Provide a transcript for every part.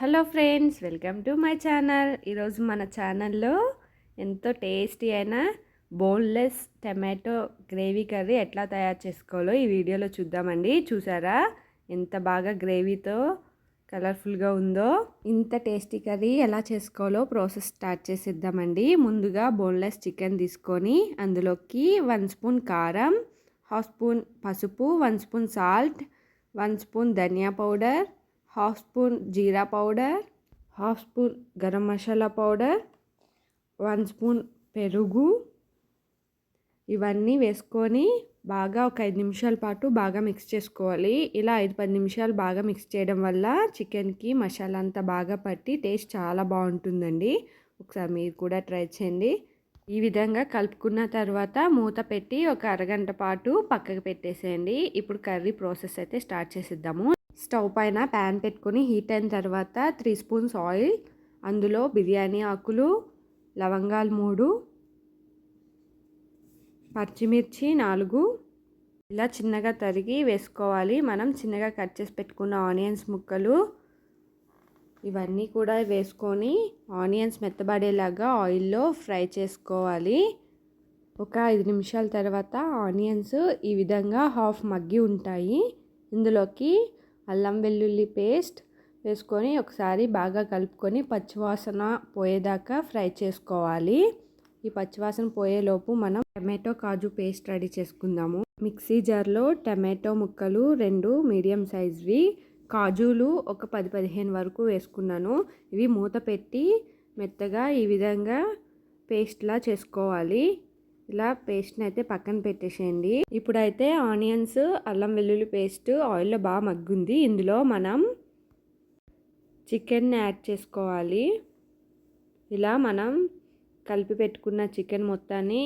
Hello friends welcome to my channel. ఈరోజు మన ఛానల్లో ఎంతో టేస్టీ అయిన బోన్లెస్ టమాటో గ్రేవీ కర్రీ ఎట్లా తయారు చేసుకోవాలో ఈ వీడియోలో చూద్దామండి. చూసారా? ఎంత బాగా గ్రేవీతో కలర్ఫుల్గా ఉందో ఇంత టేస్టీ కర్రీ ఎలా చేసుకోవాలో ప్రాసెస్ స్టార్ట్ చేసేద్దామండి. ముందుగా బోన్లెస్ చికెన్ తీసుకొని అందులోకి వన్ స్పూన్ కారం హాఫ్ స్పూన్ పసుపు one spoon salt one spoon ధనియా పౌడర్ హాఫ్ స్పూన్ జీరా powder half spoon garam masala powder one spoon పెరుగు. ఇవన్నీ వేసుకొని బాగా ఒక ఐదు నిమిషాల పాటు బాగా మిక్స్ చేసుకోవాలి. ఇలా ఐదు పది నిమిషాలు బాగా మిక్స్ చేయడం వల్ల చికెన్కి మసాలా అంతా బాగా పట్టి టేస్ట్ చాలా బాగుంటుందండి. ఒకసారి మీరు కూడా ట్రై చేయండి. ఈ విధంగా కలుపుకున్న తర్వాత మూత పెట్టి ఒక అరగంట పాటు పక్కకు పెట్టేసేయండి. ఇప్పుడు కర్రీ ప్రాసెస్ అయితే స్టార్ట్ చేసిద్దాము. స్టవ్ పైన ప్యాన్ పెట్టుకొని హీట్ అయిన తర్వాత త్రీ స్పూన్స్ ఆయిల్ అందులో బిర్యానీ ఆకులు లవంగాలు మూడు పచ్చిమిర్చి నాలుగు. ఇలా చిన్నగా తరిగి వేసుకోవాలి. మనం చిన్నగా కట్ చేసి పెట్టుకున్న ఆనియన్స్ ముక్కలు ఇవన్నీ కూడా వేసుకొని ఆనియన్స్ మెత్తబడేలాగా ఆయిల్లో ఫ్రై చేసుకోవాలి. ఒక ఐదు నిమిషాల తర్వాత ఆనియన్స్ ఈ విధంగా హాఫ్ మగ్గి ఉంటాయి. ఇందులోకి అల్లం వెల్లుల్లి పేస్ట్ వేసుకొని ఒకసారి బాగా కలుపుకొని పచ్చివాసన పోయేదాకా ఫ్రై చేసుకోవాలి. ఈ పచ్చివాసన పోయేలోపు మనం టమాటో కాజు పేస్ట్ రెడీ చేసుకుందాము. మిక్సీ జార్లో టమాటో ముక్కలు రెండు మీడియం సైజ్వి కాజులు ఒక పది పదిహేను వరకు వేసుకున్నాను. ఇవి మూత పెట్టి మెత్తగా ఈ విధంగా పేస్ట్లా చేసుకోవాలి. ఇలా పేస్ట్ని అయితే పక్కన పెట్టేసేయండి. ఇప్పుడైతే ఆనియన్స్ అల్లం వెల్లుల్లి పేస్ట్ ఆయిల్లో బాగా మగ్గుంది. ఇందులో మనం చికెన్ని యాడ్ చేసుకోవాలి. ఇలా మనం కలిపి పెట్టుకున్న చికెన్ మొత్తాన్ని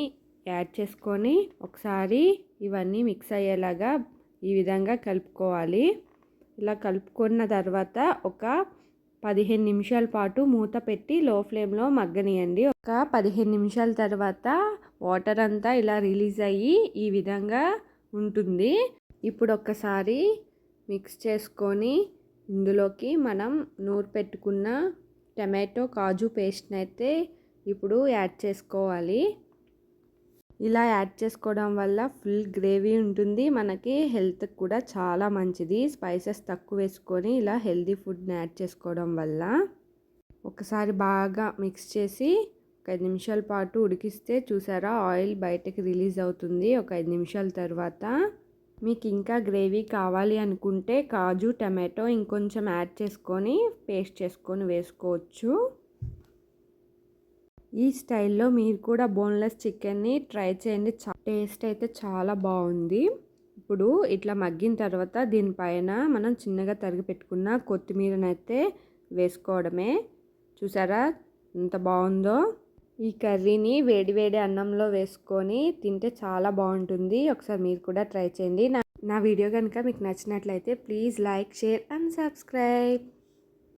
యాడ్ చేసుకొని ఒకసారి ఇవన్నీ మిక్స్ అయ్యేలాగా ఈ విధంగా కలుపుకోవాలి. ఇలా కలుపుకున్న తర్వాత ఒక పదిహేను నిమిషాల పాటు మూత పెట్టి లో ఫ్లేమ్లో మగ్గనియండి. ఒక పదిహేను నిమిషాల తర్వాత వాటర్ అంతా ఇలా రిలీజ్ అయ్యి ఈ విధంగా ఉంటుంది. ఇప్పుడు ఒక్కసారి మిక్స్ చేసుకొని ఇందులోకి మనం నూరు పెట్టుకున్న టమాటో కాజు పేస్ట్ని అయితే ఇప్పుడు యాడ్ చేసుకోవాలి. ఇలా యాడ్ చేసుకోవడం వల్ల ఫుల్ గ్రేవీ ఉంటుంది. మనకి హెల్త్ కూడా చాలా మంచిది. స్పైసెస్ తక్కువ వేసుకొని ఇలా హెల్తీ ఫుడ్ని యాడ్ చేసుకోవడం వల్ల. ఒకసారి బాగా మిక్స్ చేసి ఒక ఐదు నిమిషాల పాటు ఉడికిస్తే చూసారా ఆయిల్ బయటకు రిలీజ్ అవుతుంది ఒక ఐదు నిమిషాల తర్వాత. మీకు ఇంకా గ్రేవీ కావాలి అనుకుంటే కాజు టమాటో ఇంకొంచెం యాడ్ చేసుకొని పేస్ట్ చేసుకొని వేసుకోవచ్చు. ఈ స్టైల్లో మీరు కూడా బోన్లెస్ చికెన్ని ట్రై చేయండి. టేస్ట్ అయితే చాలా బాగుంది. ఇప్పుడు ఇట్లా మగ్గిన తర్వాత దీనిపైన మనం చిన్నగా తరిగి పెట్టుకున్న కొత్తిమీరనైతే వేసుకోవడమే. చూసారా ఎంత బాగుందో? ఈ కర్రీని వేడివేడి అన్నంలో వేసుకొని తింటే చాలా బాగుంటుంది. ఒకసారి మీరు కూడా ట్రై చేయండి. నా నా వీడియో కనుక మీకు నచ్చినట్లయితే please like share and subscribe.